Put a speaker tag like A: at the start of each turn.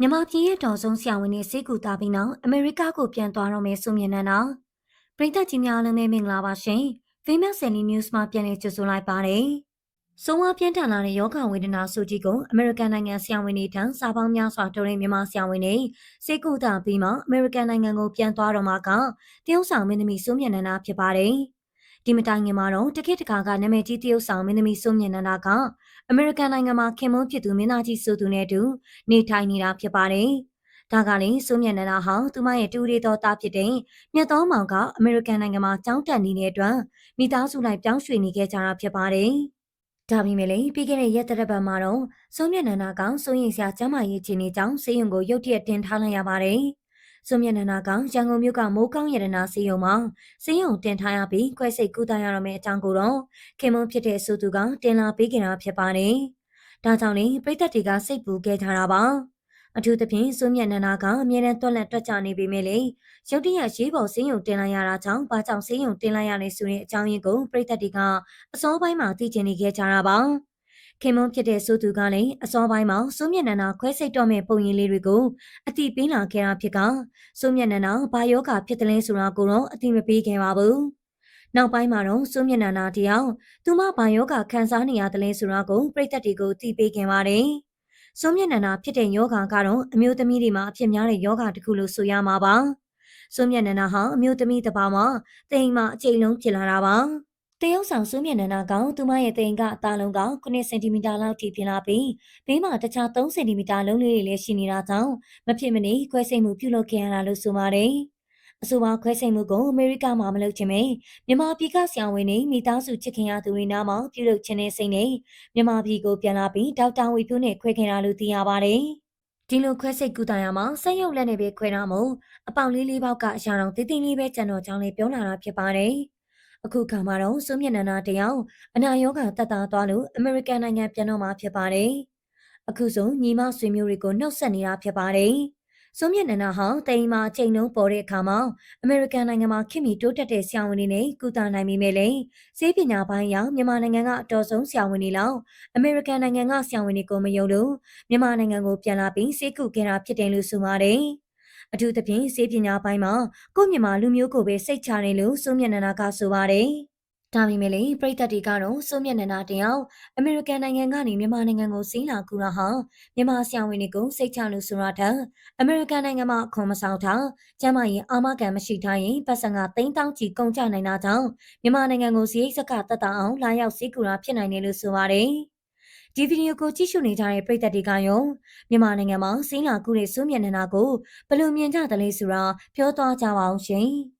A: မြန်မာပြည်ရဲ့တော်ဆုံးဆရာဝန်တွေစိတ်ကူတာပြီးနောက်အမေရိကကိုပြန်သွားတော့မယ်ဆိုမြင်နေတာပရိသတ်ကြီးများအားလုံးပဲမင်္ဂလာပါရှင် Famous Sunny News မှာပြန်လည်ကြိုဆိုလိုက်ပါတယ်ဆုံးဝါပြင်းထန်လာတဲ့ယောဂဝေဒနာဆိုကြီးကိုအမေရိကန်နိုင်ငံဆရာဝန်တွေထံစာပေါင်းများစွာထုတ်တဲ့မြန်မာဆရာဝန်တွေစိတ်ကူတာပြီးမှအမေရိကန်နိုင်ငံကိုပြန်သွားတော့မှာကတရုတ်ဆောင်မင်းသမီးစိုးမြင့်နန္ဒာဖြစ်ပါတယ် ဒီမတိုင်ခင်မှာတော့တကိတကာကနာမည်ကြီးတရုတ်ဆောင်မင်းသမီးစိုးမြင့်နန္ဒာကအမေရိကန်နိုင်ငံမှာခင်မွန်းဖြစ်သူမင်းသားကြီးဆိုသူနဲ့အတူနေထိုင်နေတာဖြစ်ပါတယ်။ဒါကလည်းစိုးမြတ်နန္ဒာဟောင်းသူမရဲ့တူရီတော်သားဖြစ်တဲ့မြတ်တော်မောင်ကအမေရိကန်နိုင်ငံမှာကျောင်းတက်နေတဲ့အတွက်မိသားစုလိုက်ပြောင်းရွှေ့နေခဲ့ကြတာဖြစ်ပါတယ်။ဒါပေမဲ့လည်းပြီးခဲ့တဲ့ရက်သက်ပတ်မှာတော့စိုးမြတ်နန္ဒာကစိုးရင်စရာကျမ်းမာရေးခြေနေကြောင်းစေယုံကိုရုတ်တရက်တင်ထားလိုက်ရပါတယ်။ စွန်မြတ်နန္ဒာကရန်ကုန်မြို့ကမိုးကောင်းရတနာစီယုံမှာစင်းရုံတင်ထားရပြီးခွဲစိတ်ကူးတာရတော့မယ့်အကြောင်းကိုတော့ခင်မွန်ဖြစ်တဲ့ဆိုသူကတင်လာပေးကြတာဖြစ်ပါတယ်။ဒါကြောင့်လေပြိသက်တွေကစိတ်ပူခဲ့ကြတာပါ။အထူးသဖြင့်စွန်မြတ်နန္ဒာကအမြဲတမ်းတွက်လက်တွက်ကြနေပေမဲ့လေရုတ်တရက်ရေးပေါ်စင်းရုံတင်လိုက်ရတာကြောင့်ဘာကြောင့်စင်းရုံတင်လိုက်ရလဲဆိုတဲ့အကြောင်းရင်းကိုပြိသက်တွေကအစောပိုင်းမှာသိချင်နေခဲ့ကြတာပါ။ ခင်မွန်းဖြစ်တဲ့ဆိုသူကလည်းအစောပိုင်းမှာစိုးမျက်နှာနာခွဲစိတ်တော့မဲ့ပုံရင်လေးတွေကိုအတိပေးလာခဲ့တာဖြစ်ကစိုးမျက်နှာနာဘာယောဂဖြစ်တယ်လဲဆိုတာကိုတော့အတိမပေးခဲ့ပါဘူး။နောက်ပိုင်းမှာတော့စိုးမျက်နှာနာတယောက်သူမဘာယောဂခံစားနေရတယ်လဲဆိုတာကိုပြိသက်တွေကိုသိပေးခဲ့ပါတယ်။စိုးမျက်နှာနာဖြစ်တဲ့ယောဂကတော့အမျိုးသမီးတွေမှာအဖြစ်များတဲ့ယောဂတစ်ခုလို့ဆိုရမှာပါ။စိုးမျက်နှာနာဟာအမျိုးသမီးတစ်ပါးမှာတိမ်မှာအချိန်လုံးဖြစ်လာတာပါ။ တရုတ်ဆောင်ဆွေးမြတ်နန္ဒာကောင်သူမရဲ့တိမ်ကအသားလုံးက9စင်တီမီတာလောက်ထိပြင်လာပြီးဘေးမှာတခြား3စင်တီမီတာလုံးလေးတွေလည်းရှိနေတာကြောင့်မဖြစ်မနေခွဲစိတ်မှုပြုလုပ်ခဲ့ရတာလို့ဆိုပါတယ်။အဆိုပါခွဲစိတ်မှုကိုအမေရိကမှာမလုပ်ချင်ပဲမြန်မာပြည်ကဆရာဝန်တွေမိသားစုချစ်ခင်ရသူတွေနားမှာပြုလုပ်ခြင်းနဲ့စိတ်နဲ့မြန်မာပြည်ကိုပြန်လာပြီးဒေါက်တာဝီဖြိုးနဲ့ခွဲခင်တာလို့သိရပါတယ်။ဒီလိုခွဲစိတ်ကူတာရမှာဆက်ရုပ်လက်နဲ့ပဲခွဲတာမို့အပေါင်လေးလေးပေါက်ကအရာတော်တည်တည်လေးပဲကြံတော်ကြောင်းလေးပြောလာတာဖြစ်ပါတယ်။ အခုခါမှာတော့စွမျက်နှာနာတယောက်အနာရောဂါတက်တာသွားလို့အမေရိကန်နိုင်ငံပြန်တော့မှာဖြစ်ပါတယ်။အခုဆိုညီမဆွေမျိုးတွေကိုနှုတ်ဆက်နေတာဖြစ်ပါတယ်။စွမျက်နှာနာဟာတိမ်မှာချိန်နှုံးပေါ်တဲ့အခါမှာအမေရိကန်နိုင်ငံမှာခင်မီတိုးတက်တဲ့ဆရာဝန်တွေနဲ့ကုသနိုင်မိမယ်လေ။စေပညာပိုင်းရောက်မြန်မာနိုင်ငံကအတော်ဆုံးဆရာဝန်တွေလောက်အမေရိကန်နိုင်ငံကဆရာဝန်တွေကိုမယုံလို့မြန်မာနိုင်ငံကိုပြန်လာပြီးစေကုခဲ့တာဖြစ်တယ်လို့ဆိုပါတယ်။ အထူးသဖြင့်စေပညာပိုင်းမှာကိုမြန်မာလူမျိုးကိုပဲစိတ်ချတယ်လို့စိုးမျက်နှာကဆိုပါတယ်။ဒါပေမဲ့လည်းပြည်သက်တွေကတော့စိုးမျက်နှာတယောက်အမေရိကန်နိုင်ငံကနေမြန်မာနိုင်ငံကိုစီးလာကူတာဟာမြန်မာဆရာဝန်တွေကိုစိတ်ချလို့ဆိုတာတဲ့အမေရိကန်နိုင်ငံမှာအခွန်မဆောင်တာကျမရင်အာမခံမရှိထားရင်ပတ်စံကတိန်းတောင်းချီကုန်ကြနိုင်တာကြောင့်မြန်မာနိုင်ငံကိုစီးရိတ်စကတက်တာအောင်လာရောက်စီးကူတာဖြစ်နိုင်တယ်လို့ဆိုပါတယ်။ ဒီဗီဒီယိုကိုကြည့်ရှုနေကြတဲ့ပရိသတ်တွေကရောမြန်မာနိုင်ငံမှာစင်းလာကူတဲ့စိုးမြတ်နန္ဒာကိုဘယ်လိုမြင်ကြသလဲဆိုတာပြောသွားကြပါအောင်ရှင်။